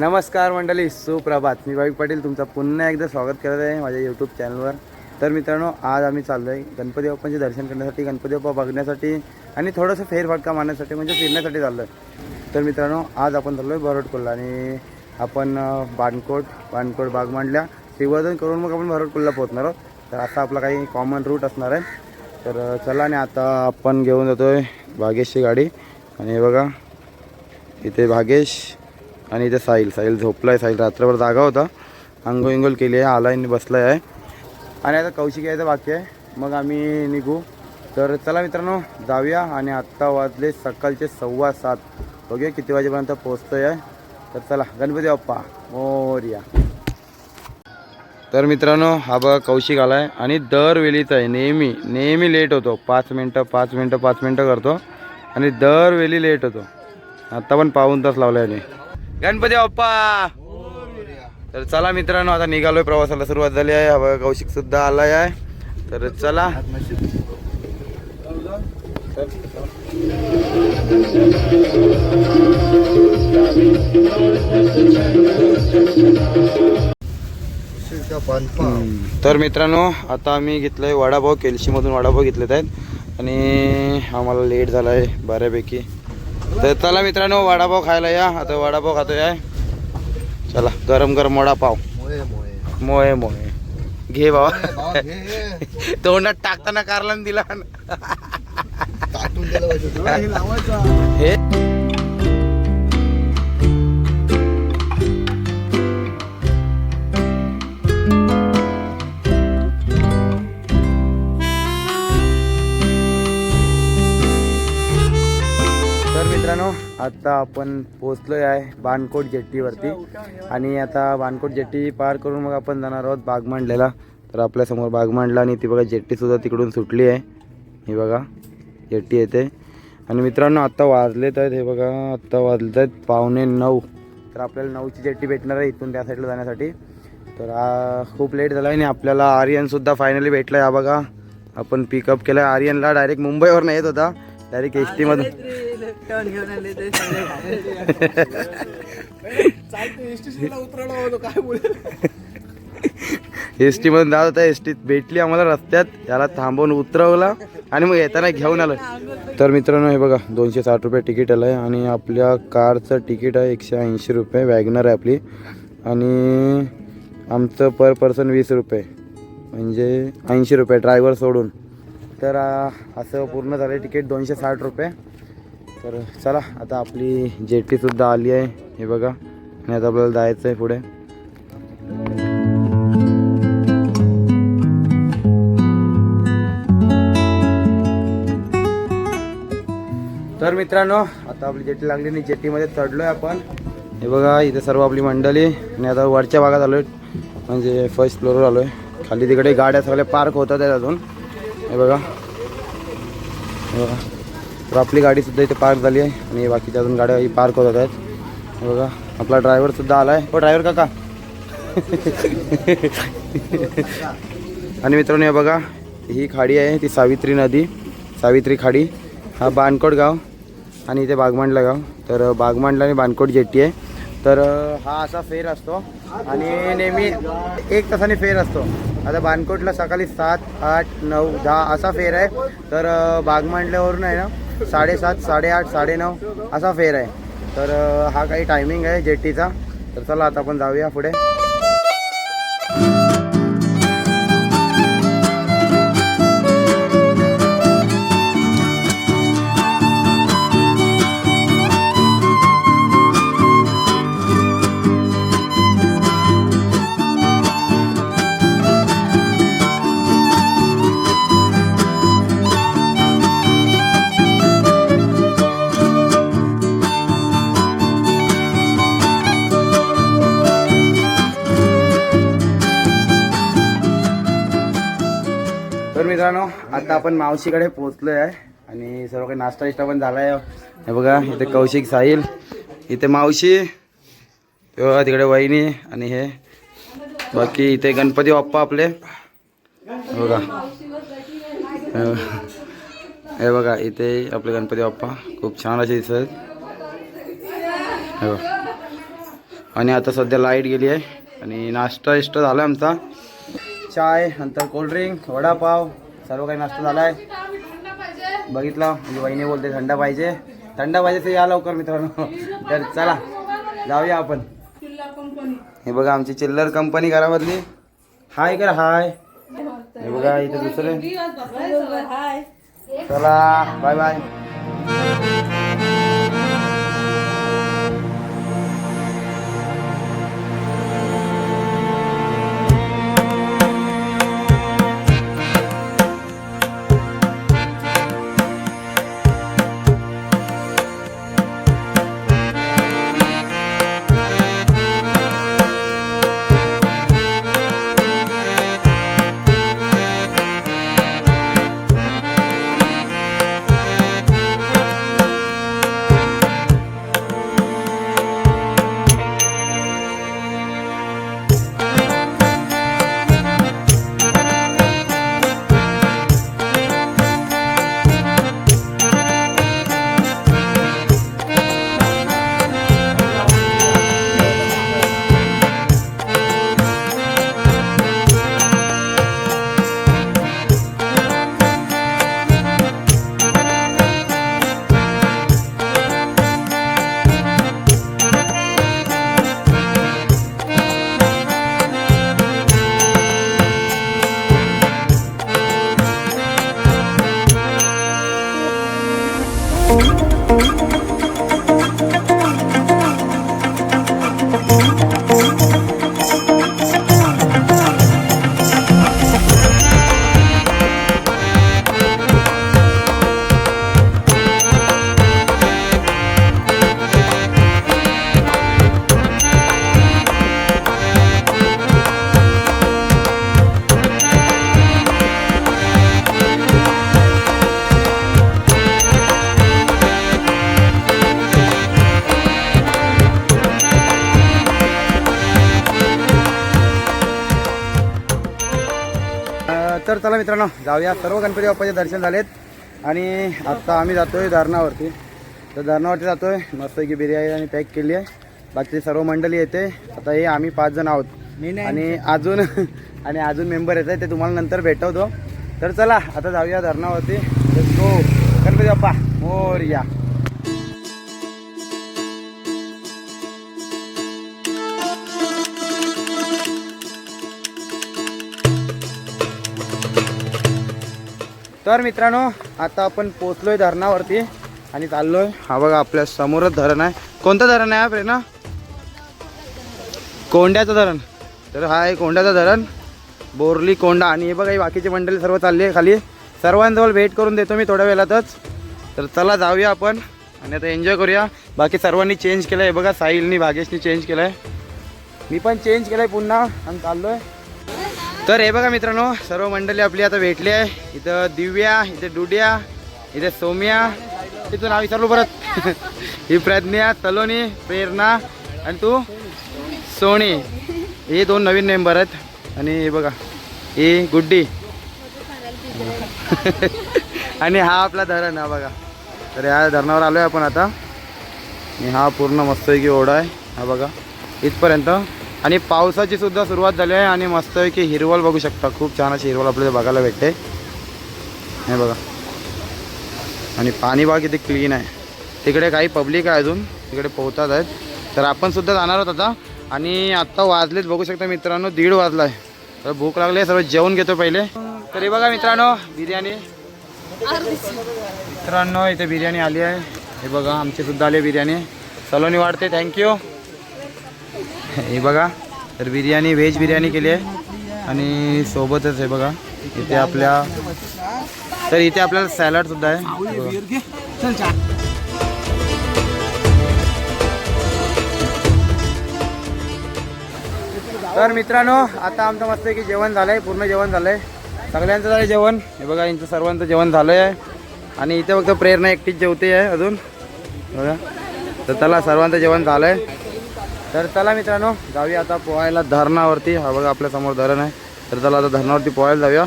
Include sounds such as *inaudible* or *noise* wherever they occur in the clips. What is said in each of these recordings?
नमस्कार मंडळी सुप्रभात. मी भाविक पाटील तुमचं पुन्हा एकदा स्वागत करत आहे माझ्या यूट्यूब चॅनलवर तर मित्रांनो आज आम्ही चाललो आहे गणपती बाप्पांचे दर्शन करण्यासाठी गणपती बाप्पा बघण्यासाठी आणि थोडंसं फेरफटका मारण्यासाठी म्हणजे फिरण्यासाठी चाललो आहे तर मित्रांनो आज आपण चाललो आहे बरोडकोलला आणि आपण बाणकोट बाणकोट बाग मांडल्या. श्रीवर्धन करून मग आपण बरोडकोलला पोहोचणार आहोत. तर असा आपला काही कॉमन रूट असणार आहे. तर चला आणि आता आपण घेऊन जातो आहे भागेशची गाडी. आणि बघा इथे भागेश आणि इथे साहिल साहिल झोपला आहे साहिल रात्रभर जागा होता. अंगोइंगोल केली आहे आला आणि बसला आहे. आणि आता कौशिक यायचं बाकी आहे. मग आम्ही निघू. तर चला मित्रांनो जाऊया आणि आत्ता वाजले सकाळचे सव्वा सात. बघूया किती वाजेपर्यंत पोहोचतोय. आहे तर चला गणपती बाप्पा मोर्या. तर मित्रांनो हा बघा कौशिक आला आहे आणि दरवेळीच आहे. नेहमी नेहमी लेट होतो. पाच मिनटं पाच मिनटं पाच मिनटं करतो. आणि दरवेळी लेट होतो. आत्ता पण पाऊन तास लावला आहे गणपती बाप्पा! तर चला मित्रांनो आता निघालोय प्रवासाला सुरुवात झाली आहे. हवा कौशिक सुद्धा आलाय आहे. तर चला. तर मित्रांनो आता आम्ही घेतलंय वडापाव केलशीमधून वडापाव घेतलेत आहेत. आणि आम्हाला लेट झाला आहे बऱ्यापैकी. तर चला मित्रांनो वडापाव खायला या. आता वडापाव खातोय आहे चला गरम गरम वडापाव मोये मोये घे बाबा तोंडात टाकताना कारला दिला. हे. आत्ता आता आपण पोचलो आहे बाणकोट जेट्टीवरती. आणि आता बाणकोट जेट्टी पार करून मग आपण जाणार आहोत बागमांडलेला. तर आपल्यासमोर बागमांडला आणि ती बघा जेट्टीसुद्धा तिकडून सुटली आहे. ही बघा जेट्टी येते. आणि मित्रांनो आत्ता वाजलेत आहेत. हे बघा आत्ता वाजलेत आहेत पावणे नऊ. तर आपल्याला नऊची जेट्टी भेटणार आहे इथून त्या साईडला जाण्यासाठी. तर खूप लेट झाला आहे आणि आपल्याला आर्यनसुद्धा फायनली भेटला आहे हा बघा आपण पिकअप केलं आर्यनला डायरेक्ट मुंबईवरून येत होता. डायरेक्ट एस टीमधून एस टी मधून जात होता एस टीत भेटली आम्हाला रस्त्यात त्याला थांबवून उतरवला आणि मग येताना घेऊन आलं. तर मित्रांनो हे बघा दोनशे साठ रुपये तिकीट आलं आहे आणि आपल्या कारचं तिकीट आहे एकशे ऐंशी रुपये वॅगनर आहे आपली. आणि आमचं पर पर्सन वीस रुपये म्हणजे ऐंशी रुपये ड्रायव्हर सोडून. तर असं पूर्ण झालं आहे तिकीट दोनशे साठ रुपये. तर चला आता आपली जेटीसुद्धा आली आहे. हे बघा आणि आता आपल्याला जायचं आहे पुढे. तर मित्रांनो आता आपली जेटी लागली आणि जेटीमध्ये चढलोय आपण. हे बघा इथे सर्व आपली मंडळी आणि आता वरच्या भागात आलोय. म्हणजे फर्स्ट फ्लोअरवर आलोय. खाली तिकडे गाड्या सगळ्या पार्क होतात आहेत अजून. हे बघा. हे बघा. तर आपली गाडीसुद्धा इथे पार्क झाली आहे. आणि बाकीच्या अजून गाड्या पार्क होतात आहेत. बघा आपला ड्रायव्हरसुद्धा आला आहे हो ड्रायव्हर काका. आणि मित्रांनो हे बघा ही खाडी आहे ती सावित्री नदी सावित्री खाडी. हा बाणकोट गाव आणि इथे बागमांडला गाव. तर बागमांडला आणि बाणकोट जेट्टी आहे. तर हा असा फेर असतो. आणि नेहमी एक तासाने फेर असतो. आता बाणकोटला सकाळी सात आठ नऊ दहा असा फेर आहे. तर बागमांडल्यावरून आहे ना साडेसात साडेआठ साडेनऊ असा फेर आहे. तर हा काही टायमिंग आहे जेट्टीचा. तर चला आता आपण जाऊया पुढे. मित्रांनो आता आपण मावशीकडे पोहोचलोय आहे आणि सर्व काही नाश्ता विष्टा पण झाला आहे हे बघा इथे कौशिक साहिल इथे मावशी तेव्हा तिकडे वहिनी आणि हे बाकी इथे गणपती बाप्पा आपले. बघा. हे- हे बघा इथे आपले गणपती बाप्पा. खूप छान असे दिसत. हे बघा. आणि आता सध्या लाइट गेली आहे आणि नाश्ता इष्ट झाला आमचा. चाय नंतर कोल्ड्रिंक वडापाव. सर्व काही नाश्ता झाला आहे बघितलं म्हणजे वहिनी बोलते थंड पाहिजे. थंड पाहिजे तर या लवकर मित्रांनो. तर चला जाऊया आपण. हे बघा आमची चिल्लर कंपनी घरामधली. हाय कर हाय. हे बघा इथे दुसरे. चला बाय बाय Tchau. मित्रांनो जाऊया. सर्व गणपती बाप्पाचे दर्शन झालेत. आणि आत्ता आम्ही जातोय धरणावरती. तर धरणावरती जातोय. मस्तपैकी बिर्याणी पॅक केली आहे. बाकी सर्व मंडळी येते. आता हे आम्ही पाच जण आहोत. आणि अजून *laughs* आणि अजून मेंबर येत आहे ते तुम्हाला नंतर भेटवतो. तर चला आता जाऊया धरणावरती. गणपती बाप्पा मोरया. तर मित्रांनो आता आपण पोचलोय धरणावरती आणि चाललोय. हा बघा आपल्या समोरच धरण आहे. कोणतं धरण आहे हा प्रेरणा? कोंड्याचं धरण. तर हा आहे कोंड्याचं धरण. बोरली कोंडा आणि हे बघा बाकीचे बाकीची मंडळी सर्व चालली आहे खाली. सर्वांजवळ भेट करून देतो मी थोड्या वेळातच. तर चला जाऊया आपण आणि आता एन्जॉय करूया. बाकी सर्वांनी चेंज केलं आहे बघा साहिलनी भागेशनी चेंज केलं आहे मी पण चेंज केलं आहे पुन्हा आणि चाललो आहे तर हे बघा मित्रांनो सर्व मंडळी आपली आता भेटली आहे. इथं दिव्या इथे डुड्या इथे सोम्या तिथं नाव विचारलो परत. ही प्रज्ञा सलोनी प्रेरणा आणि तू सोनी. हे दोन नवीन मेंबर आहेत. आणि हे बघा ही गुड्डी. आणि हा आपला धरण हा बघा. तर ह्या धरणावर आलो आहे आपण आता. आणि हा पूर्ण मस्तपैकी ओढा आहे. हा बघा इथपर्यंत आणि पावसाची सुद्धा सुरुवात झाली आहे आणि मस्तपैकी हिरवळ बघू शकता. खूप छान अशी हिरवळ आपल्याला बघायला भेटते. हे बघा. आणि पाणी बघा किती क्लीन आहे. तिकडे काही पब्लिक आहे अजून. तिकडे पोहतात आहेत. तर आपण सुद्धा जाणार आहोत आता. आणि आत्ता वाजलेत बघू शकता मित्रांनो दीड वाजला आहे तर भूक लागली आहे सर्व जेवण घेतो पहिले. तरी बघा मित्रांनो बिर्याणी. मित्रांनो इथे बिर्याणी आली आहे. हे बघा आमची सुद्धा आली बिर्याणी. सलोनी वाढते थँक्यू हे बघा तर बिर्याणी व्हेज बिर्याणी केली आहे. आणि सोबतच हे बघा इथे आपल्या तर इथे आपल्याला सॅलड सुद्धा आहे. तर मित्रांनो आता आमचं मस्त की जेवण झालंय पूर्ण जेवण झालंय. सगळ्यांचं झालं जेवण. हे बघा यांचं सर्वांचं जेवण झालंय. आहे आणि इथे फक्त प्रेरणा एकटीच जेवते आहे अजून. बघा. तर चला सर्वांचं जेवण झालंय. तर चला मित्रांनो जाऊया आता पोहायला धरणावरती. हा बघा आपल्यासमोर धरण आहे. तर चला आता धरणावरती पोहायला जाऊया.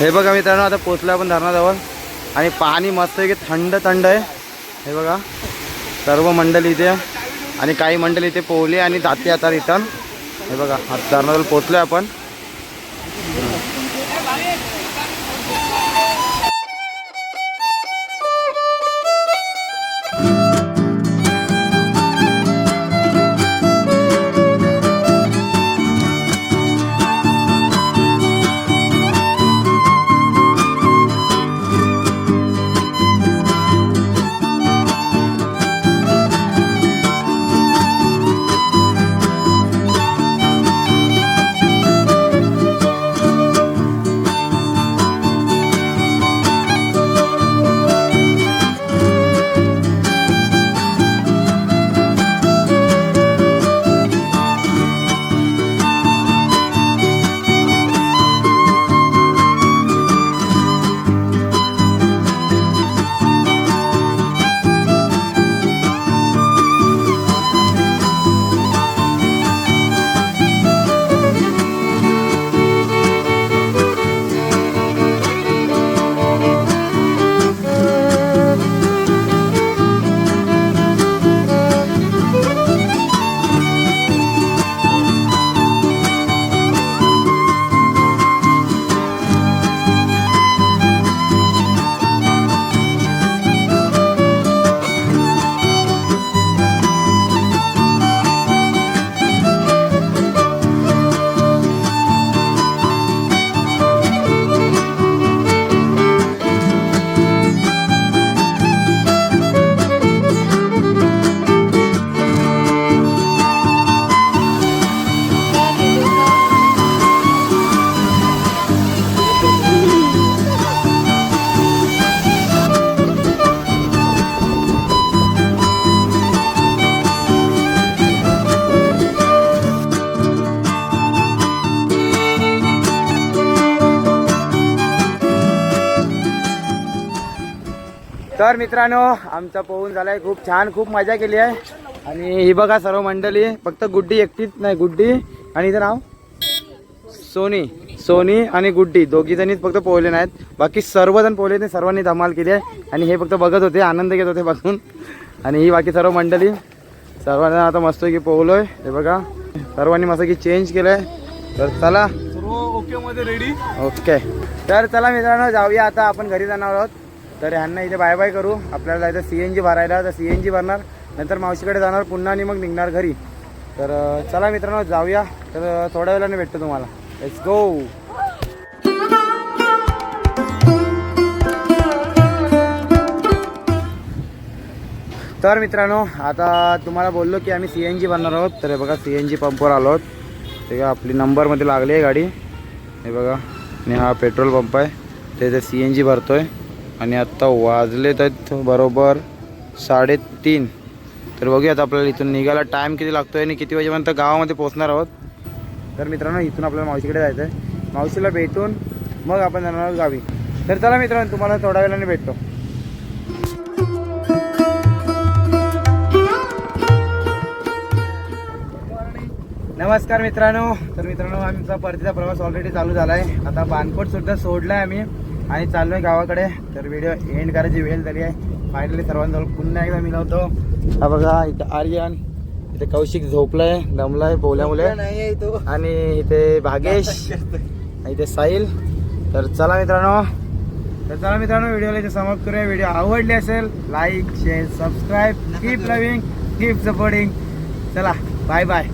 हे बघा मित्रांनो आता पोचलो आपण धरणाजवळ. आणि पाणी मस्त आहे की थंड थंड आहे. हे बघा सर्व मंडळी इथे. आणि काही मंडळी इथे पोहले आणि जाते आता रिटर्न हे बघा आता धरणाजवळ पोचलो आपण. तर मित्रांनो आमचा पोहून झालाय. खूप छान खूप मजा केली आहे. आणि ही बघा सर्व मंडळी फक्त गुड्डी एकटीच नाही गुड्डी आणि इथं नाव? सोनी सोनी आणि गुड्डी. दोघी जणीच फक्त पोहले नाहीत. बाकी सर्वजण पोहले ते सर्वांनी धमाल केली आहे. आणि हे फक्त बघत होते आनंद घेत होते बघून. आणि ही बाकी सर्व मंडळी. सर्वांना आता मस्त की पोहलोय. हे बघा. सर्वांनी मस्त की चेंज केलंय. तर चला. ओके मध्ये रेडी ओके तर चला मित्रांनो जाऊया आता आपण घरी जाणार आहोत. तर ह्यांना इथे बाय बाय करू. आपल्याला जायचं सी एन जी भरायला. तर सी एन जी भरणार. नंतर मावशीकडे जाणार. पुन्हा आणि मग निघणार घरी. तर चला मित्रांनो जाऊया. तर थोड्या वेळाने भेटतो तुम्हाला. लेट्स गो तर मित्रांनो आता तुम्हाला बोललो की आम्ही सी एन जी भरणार आहोत. तर हे बघा सी एन जी पंपवर आलो आहोत. ते का आपली नंबरमध्ये लागली आहे गाडी. हे बघा आणि हा पेट्रोल पंप आहे. त्याचे सी एन जी भरतो आहे आणि आत्ता वाजलेत आहेत बरोबर साडेतीन. तर बघूया आता आपल्याला इथून निघायला टाईम किती लागतो आहे आणि किती वाजेपर्यंत गावामध्ये पोहोचणार आहोत. तर मित्रांनो इथून आपल्याला मावशीकडे जायचं आहे मावशीला भेटून मग आपण जाणार आहोत गावी. तर चला मित्रांनो तुम्हाला थोड्या वेळाने भेटतो. नमस्कार मित्रांनो. तर मित्रांनो आमचा परतीचा प्रवास ऑलरेडी चालू झाला आहे आता बानकोट सुद्धा सोडला आहे आम्ही. आणि चाललो आहे गावाकडे. तर व्हिडिओ एंड करायची वेळ झाली आहे. फायनली सर्वांजवळ पुन्हा एकदा मिळवतो हा बघा इथं आर्यन इथे कौशिक झोपलाय दमलाय तो आणि इथे भागेश इथे साहिल. तर चला मित्रांनो. तर चला मित्रांनो व्हिडिओला इथे समाप्त करूया. व्हिडिओ आवडली असेल like share subscribe keep loving keep supporting चला बाय बाय